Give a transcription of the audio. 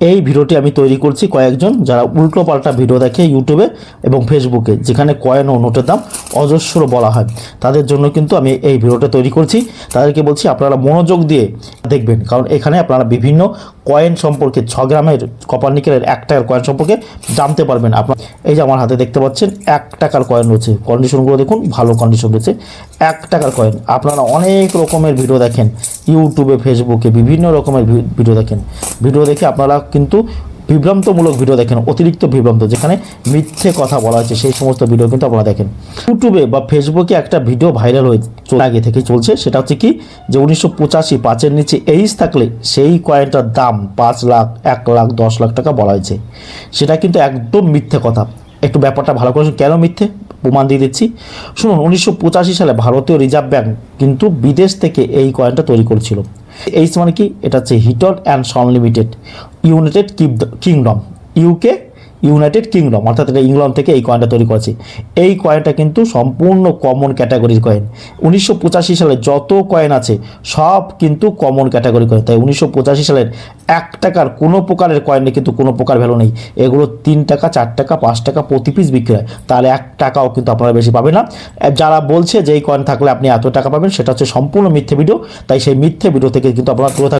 এই ভিডিওটি আমি তৈরি করছি কয়েকজন যারা উল্টো পাল্টা ভিডিও দেখে ইউটিউবে এবং ফেসবুকে, যেখানে কয়েন ও নোটের দাম অজস্র বলা হয়। তাদের জন্য কিন্তু আমি এই ভিডিওটা তৈরি করছি। তাদেরকে বলছি আপনারা মনোযোগ দিয়ে দেখবেন, কারণ এখানে আপনারা বিভিন্ন কয়েন সম্পর্কে ছ গ্রামের কপার নিকেলের এক টাকার কয়েন সম্পর্কে জানতে পারবেন আপনার। এই যে আমার হাতে দেখতে পাচ্ছেন, এক টাকার কয়েন রয়েছে। কন্ডিশনগুলো দেখুন, ভালো কন্ডিশন রয়েছে। এক টাকার কয়েন আপনারা অনেক রকমের ভিডিও দেখেন। ইউটিউবে ফেসবুকে বিভিন্ন রকমের ভিডিও দেখেন। ভিডিও দেখে আপনারা কিন্তু বিভ্রান্তমূলক ভিডিও দেখেন, অতিরিক্ত বিভ্রান্ত, যেখানে মিথ্যে কথা বলা হয়েছে, সেই সমস্ত ভিডিও কিন্তু আপনারা দেখেন। ইউটিউবে বা ফেসবুকে একটা ভিডিও ভাইরাল হয়ে আগে থেকে চলছে, সেটা হচ্ছে কি, যে উনিশশো পঁচাশি পাঁচের নিচে এইচ থাকলে সেই কয়েনটার দাম পাঁচ লাখ, এক লাখ, দশ লাখ টাকা বলা হয়েছে। সেটা কিন্তু একদম মিথ্যে কথা। একটু ব্যাপারটা ভালো করে কেন মিথ্যে? প্রমাণ দিয়ে দিচ্ছি। শুনুন, উনিশশো পঁচাশি সালে ভারতীয় রিজার্ভ ব্যাঙ্ক কিন্তু বিদেশ থেকে এই কয়েনটা তৈরি করেছিল। এইচ মানে কি? এটা হচ্ছে Heaton and son limited United Kingdom UK United Kingdom অর্থাৎ এটা ইংল্যান্ড থেকে এই কয়েনটা তৈরি করেছে। এই কয়েনটা কিন্তু সম্পূর্ণ কমন ক্যাটাগরির কয়েন উনিশশো পঁচাশি সালে যত কয়েন আছে, সব কিন্তু কমন ক্যাটাগরি কয়েন তাই উনিশশো পঁচাশি সালের এক টাকার কোনো প্রকারের কয়েনে কিন্তু কোনো প্রকার ভ্যালু নেই। এগুলো তিন টাকা, চার টাকা, পাঁচ টাকা প্রতি পিস বিক্রি হয়। তাহলে এক টাকাও কিন্তু আপনারা বেশি পাবেন না। যারা বলছে যে এই কয়েন থাকলে আপনি এত টাকা পাবেন, সেটা হচ্ছে সম্পূর্ণ মিথ্যে ভিডিও তাই সেই মিথ্যে ভিডিও থেকে কিন্তু আপনারা থাকবেন।